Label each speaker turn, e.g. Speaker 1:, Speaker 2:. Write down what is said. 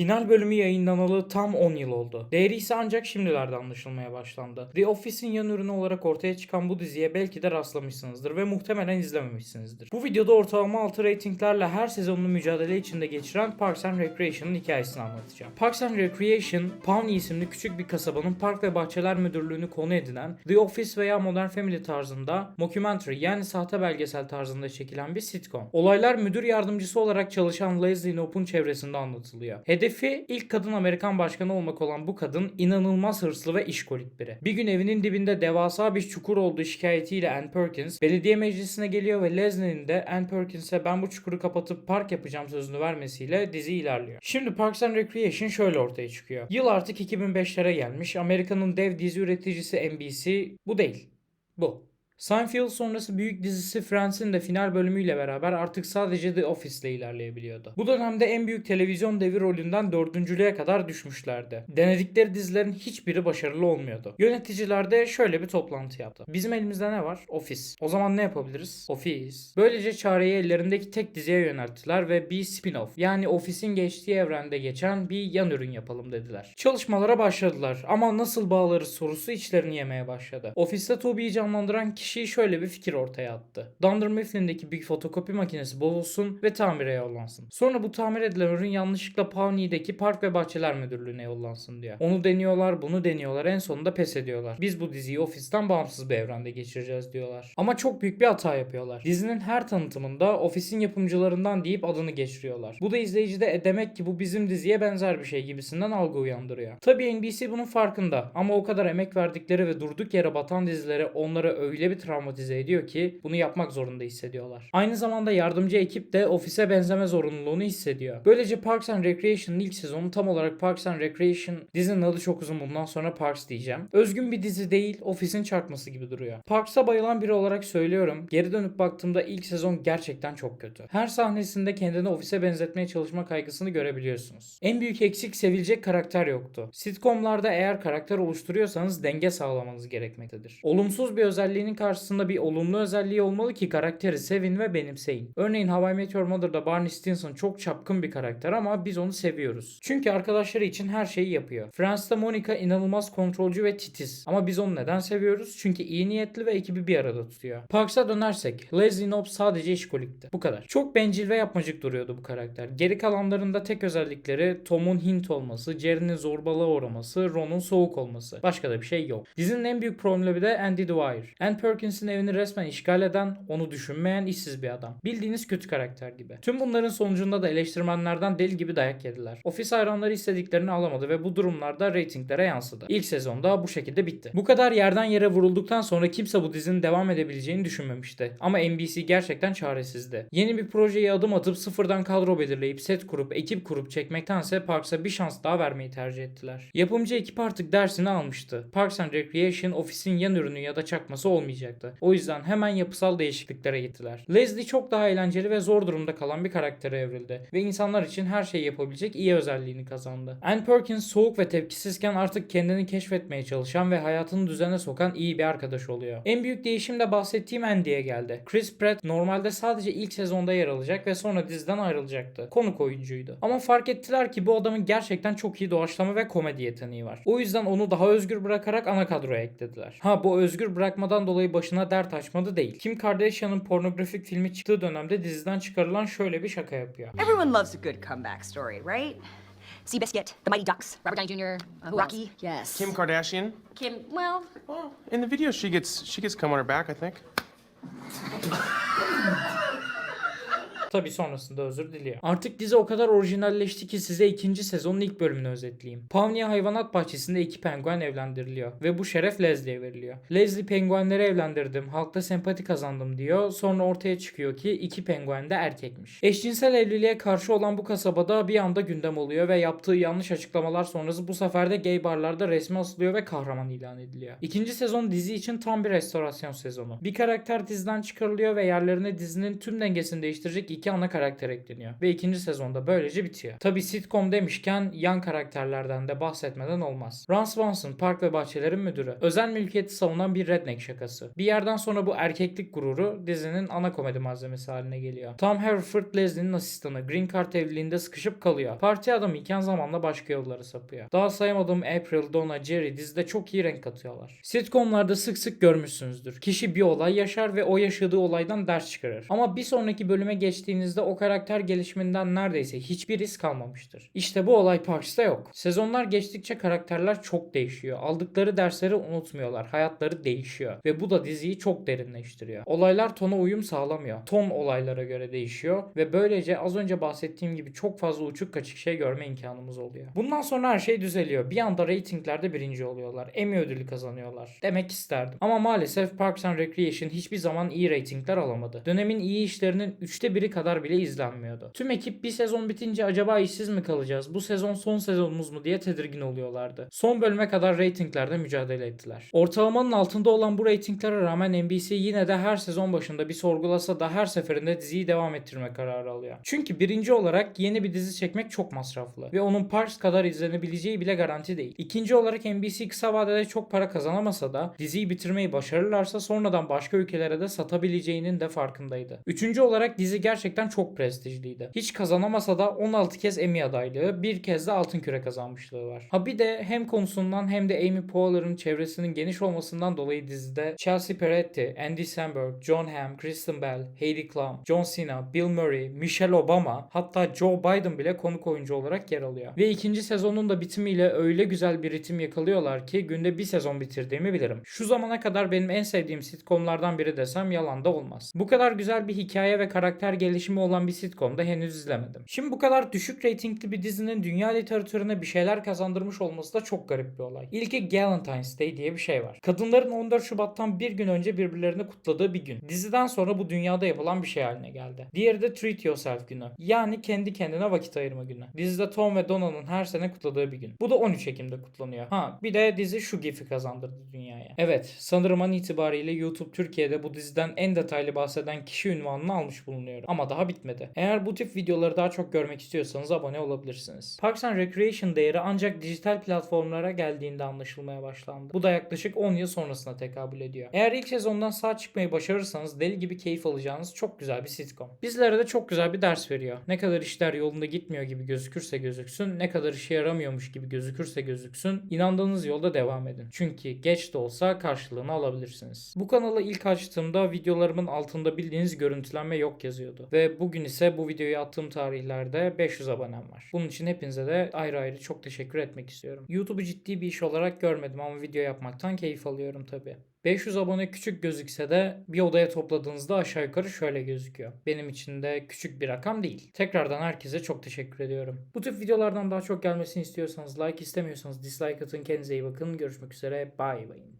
Speaker 1: Final bölümü yayınlanalı tam 10 yıl oldu. Değeri ise ancak şimdilerde anlaşılmaya başlandı. The Office'in yan ürünü olarak ortaya çıkan bu diziye belki de rastlamışsınızdır ve muhtemelen izlememişsinizdir. Bu videoda ortalama 6 reytinglerle her sezonunu mücadele içinde geçiren Parks and Recreation'ın hikayesini anlatacağım. Parks and Recreation, Pawnee isimli küçük bir kasabanın park ve bahçeler müdürlüğünü konu edinen The Office veya Modern Family tarzında mockumentary yani sahte belgesel tarzında çekilen bir sitcom. Olaylar müdür yardımcısı olarak çalışan Leslie Knope'un çevresinde anlatılıyor. Hedefi ilk kadın Amerikan başkanı olmak olan bu kadın inanılmaz hırslı ve işkolik biri. Bir gün evinin dibinde devasa bir çukur olduğu şikayetiyle Ann Perkins belediye meclisine geliyor ve Leslie'nin de Ann Perkins'e ben bu çukuru kapatıp park yapacağım sözünü vermesiyle dizi ilerliyor. Şimdi Parks and Recreation şöyle ortaya çıkıyor. Yıl artık 2005'lere gelmiş. Amerika'nın dev dizi üreticisi NBC bu değil. Bu. Seinfeld sonrası büyük dizisi Friends'in de final bölümüyle beraber artık sadece The Office ile ilerleyebiliyordu. Bu dönemde en büyük televizyon devi rolünden dördüncülüğe kadar düşmüşlerdi. Denedikleri dizilerin hiçbiri başarılı olmuyordu. Yöneticiler de şöyle bir toplantı yaptı. Bizim elimizde ne var? Office. O zaman ne yapabiliriz? Office. Böylece çareyi ellerindeki tek diziye yönelttiler ve bir spin-off yani Office'in geçtiği evrende geçen bir yan ürün yapalım dediler. Çalışmalara başladılar ama nasıl bağlarız sorusu içlerini yemeye başladı. Office'te Toby'yi canlandıran kişi şöyle bir fikir ortaya attı. Dunder Mifflin'deki bir fotokopi makinesi bozulsun ve tamire yollansın. Sonra bu tamir edilen ürün yanlışlıkla Pawnee'deki Park ve Bahçeler Müdürlüğü'ne yollansın diyor. Onu deniyorlar, bunu deniyorlar, en sonunda pes ediyorlar. Biz bu diziyi ofisten bağımsız bir evrende geçireceğiz diyorlar. Ama çok büyük bir hata yapıyorlar. Dizinin her tanıtımında ofisin yapımcılarından deyip adını geçiriyorlar. Bu da izleyicide e demek ki bu bizim diziye benzer bir şey gibisinden algı uyandırıyor. Tabii NBC bunun farkında ama o kadar emek verdikleri ve durduk yere batan dizilere onları öyle bir travmatize ediyor ki bunu yapmak zorunda hissediyorlar. Aynı zamanda yardımcı ekip de ofise benzeme zorunluluğunu hissediyor. Böylece Parks and Recreation'ın ilk sezonu tam olarak Parks and Recreation dizinin adı çok uzun bundan sonra Parks diyeceğim. Özgün bir dizi değil ofisin çarpması gibi duruyor. Parks'a bayılan biri olarak söylüyorum. Geri dönüp baktığımda ilk sezon gerçekten çok kötü. Her sahnesinde kendini ofise benzetmeye çalışma kaygısını görebiliyorsunuz. En büyük eksik sevilecek karakter yoktu. Sitcomlarda eğer karakter oluşturuyorsanız denge sağlamanız gerekmektedir. Olumsuz bir özelliğinin karşısında bir olumlu özelliği olmalı ki karakteri sevin ve benimseyin. Örneğin How I Met Your Mother'da Barney Stinson çok çapkın bir karakter ama biz onu seviyoruz. Çünkü arkadaşları için her şeyi yapıyor. Friends'te Monica inanılmaz kontrolcü ve titiz. Ama biz onu neden seviyoruz? Çünkü iyi niyetli ve ekibi bir arada tutuyor. Parks'a dönersek Leslie Knope sadece işkolikti. Bu kadar. Çok bencil ve yapmacık duruyordu bu karakter. Geri kalanlarında tek özellikleri Tom'un hint olması, Jerry'nin zorbalığa uğraması, Ron'un soğuk olması. Başka da bir şey yok. Dizinin en büyük problemi de Andy Dwyer. Ann Perkins'in evini resmen işgal eden, onu düşünmeyen işsiz bir adam. Bildiğiniz kötü karakter gibi. Tüm bunların sonucunda da eleştirmenlerden deli gibi dayak yediler. Ofis hayranları istediklerini alamadı ve bu durumlarda reytinglere yansıdı. İlk sezonda bu şekilde bitti. Bu kadar yerden yere vurulduktan sonra kimse bu dizinin devam edebileceğini düşünmemişti. Ama NBC gerçekten çaresizdi. Yeni bir projeye adım atıp sıfırdan kadro belirleyip set kurup ekip kurup çekmektense Parks'a bir şans daha vermeyi tercih ettiler. Yapımcı ekip artık dersini almıştı. Parks and Recreation ofisin yan ürünü ya da çakması olmayacaktı. O yüzden hemen yapısal değişikliklere gittiler. Leslie çok daha eğlenceli ve zor durumda kalan bir karaktere evrildi ve insanlar için her şeyi yapabilecek iyi özelliğini kazandı. Ann Perkins soğuk ve tepkisizken artık kendini keşfetmeye çalışan ve hayatını düzene sokan iyi bir arkadaş oluyor. En büyük değişim de bahsettiğim Andy'ye geldi. Chris Pratt normalde sadece ilk sezonda yer alacak ve sonra diziden ayrılacaktı. Konuk oyuncuydu. Ama fark ettiler ki bu adamın gerçekten çok iyi doğaçlama ve komedi yeteneği var. O yüzden onu daha özgür bırakarak ana kadroya eklediler. Ha bu özgür bırakmadan dolayı başına dert açmadı değil. Kim Kardashian'ın pornografik filmi çıktığı dönemde diziden çıkarılan şöyle bir şaka yapıyor.
Speaker 2: Everyone loves a good comeback story, right?
Speaker 3: Seabiscuit, the Mighty Ducks, Robert Downey Jr., uh, who
Speaker 2: Rocky?
Speaker 3: else? Yes.
Speaker 4: Kim Kardashian.
Speaker 3: Kim. Well,
Speaker 4: Well, in the video, she gets she gets cum on her back, I think.
Speaker 1: Tabi sonrasında özür diliyor. Artık dizi o kadar orijinalleşti ki size ikinci sezonun ilk bölümünü özetleyeyim. Pawnee hayvanat bahçesinde iki penguen evlendiriliyor ve bu şeref Leslie'ye veriliyor. Leslie penguenleri evlendirdim, halkta sempati kazandım diyor. Sonra ortaya çıkıyor ki iki penguen de erkekmiş. Eşcinsel evliliğe karşı olan bu kasabada bir anda gündem oluyor ve yaptığı yanlış açıklamalar sonrası bu sefer de gay barlarda resmi asılıyor ve kahraman ilan ediliyor. İkinci sezon dizi için tam bir restorasyon sezonu. Bir karakter diziden çıkarılıyor ve yerlerine dizinin tüm dengesini değiştirecek iki ana karakter ekleniyor. Ve ikinci sezonda böylece bitiyor. Tabi sitcom demişken yan karakterlerden de bahsetmeden olmaz. Ron Swanson park ve bahçelerin müdürü. Özel mülkiyeti savunan bir redneck şakası. Bir yerden sonra bu erkeklik gururu dizinin ana komedi malzemesi haline geliyor. Tom Haverford Leslie'nin asistanı Green Card evliliğinde sıkışıp kalıyor. Parti adamı iken zamanla başka yollara sapıyor. Daha sayamadığım April, Donna, Jerry dizide çok iyi renk katıyorlar. Sitcomlarda sık sık görmüşsünüzdür. Kişi bir olay yaşar ve o yaşadığı olaydan ders çıkarır. Ama bir sonraki bölüme geçtiğinizde o karakter gelişiminden neredeyse hiçbir iz kalmamıştır. İşte bu olay Parks'ta yok. Sezonlar geçtikçe karakterler çok değişiyor. Aldıkları dersleri unutmuyorlar. Hayatları değişiyor. Ve bu da diziyi çok derinleştiriyor. Olaylar tona uyum sağlamıyor. Ton olaylara göre değişiyor ve böylece az önce bahsettiğim gibi çok fazla uçuk kaçık şey görme imkanımız oluyor. Bundan sonra her şey düzeliyor. Bir anda reytinglerde birinci oluyorlar. Emmy ödülü kazanıyorlar. Demek isterdim. Ama maalesef Parks and Recreation hiçbir zaman iyi reytingler alamadı. Dönemin iyi işlerinin üçte biri kadar bile izlenmiyordu. Tüm ekip bir sezon bitince acaba işsiz mi kalacağız? Bu sezon son sezonumuz mu diye tedirgin oluyorlardı. Son bölüme kadar reytinglerde mücadele ettiler. Ortalamanın altında olan bu reytinglere rağmen NBC yine de her sezon başında bir sorgulasa da her seferinde diziyi devam ettirme kararı alıyor. Çünkü birinci olarak yeni bir dizi çekmek çok masraflı ve onun Parks kadar izlenebileceği bile garanti değil. İkinci olarak NBC kısa vadede çok para kazanamasa da diziyi bitirmeyi başarırlarsa sonradan başka ülkelere de satabileceğinin de farkındaydı. Üçüncü olarak dizi gerçekten çok prestijliydi. Hiç kazanamasa da 16 kez Emmy adaylığı, bir kez de Altın Küre kazanmışlığı var. Ha bir de hem konusundan hem de Amy Poehler'ın çevresinin geniş olmasından dolayı dizide Chelsea Peretti, Andy Samberg, John Hamm, Kristen Bell, Heidi Klum, John Cena, Bill Murray, Michelle Obama hatta Joe Biden bile konuk oyuncu olarak yer alıyor. Ve ikinci sezonun da bitimiyle öyle güzel bir ritim yakalıyorlar ki günde bir sezon bitirdiğimi bilirim. Şu zamana kadar benim en sevdiğim sitcomlardan biri desem yalan da olmaz. Bu kadar güzel bir hikaye ve karakter gelişimi olan bir sitcom da henüz izlemedim. Şimdi bu kadar düşük reytingli bir dizinin dünya literatürüne bir şeyler kazandırmış olması da çok garip bir olay. İlki Galentine's Day diye bir şey var. Kadınların 14 Şubat'tan bir gün önce birbirlerini kutladığı bir gün. Diziden sonra bu dünyada yapılan bir şey haline geldi. Diğeri de Treat Yourself günü. Yani kendi kendine vakit ayırma günü. Dizide Tom ve Donna'nın her sene kutladığı bir gün. Bu da 13 Ekim'de kutlanıyor. Ha bir de dizi şu gifi kazandırdı dünyaya. Evet sanırım an itibariyle YouTube Türkiye'de bu diziden en detaylı bahseden kişi ünvanını almış bulunuyorum. Ama daha bitmedi. Eğer bu tip videoları daha çok görmek istiyorsanız abone olabilirsiniz. Parks and Recreation değeri ancak dijital platformlara geldiğinde anlaşılmaya başlandı. Bu da yaklaşık 10 yıl sonrasına tekabül ediyor. Eğer ilk sezondan sağ çıkmayı başarırsanız deli gibi keyif alacağınız çok güzel bir sitcom. Bizlere de çok güzel bir ders veriyor. Ne kadar işler yolunda gitmiyor gibi gözükürse gözüksün, ne kadar işe yaramıyormuş gibi gözükürse gözüksün, inandığınız yolda devam edin. Çünkü geç de olsa karşılığını alabilirsiniz. Bu kanalı ilk açtığımda videolarımın altında bildiğiniz görüntülenme yok yazıyordu. Ve bugün ise bu videoyu attığım tarihlerde 500 abonem var. Bunun için hepinize de ayrı ayrı çok teşekkür etmek istiyorum. YouTube'u ciddi bir iş olarak görmedim ama video yapmaktan keyif alıyorum tabi. 500 abone küçük gözükse de bir odaya topladığınızda aşağı yukarı şöyle gözüküyor. Benim için de küçük bir rakam değil. Tekrardan herkese çok teşekkür ediyorum. Bu tip videolardan daha çok gelmesini istiyorsanız like istemiyorsanız dislike atın. Kendinize iyi bakın. Görüşmek üzere. Bye bye.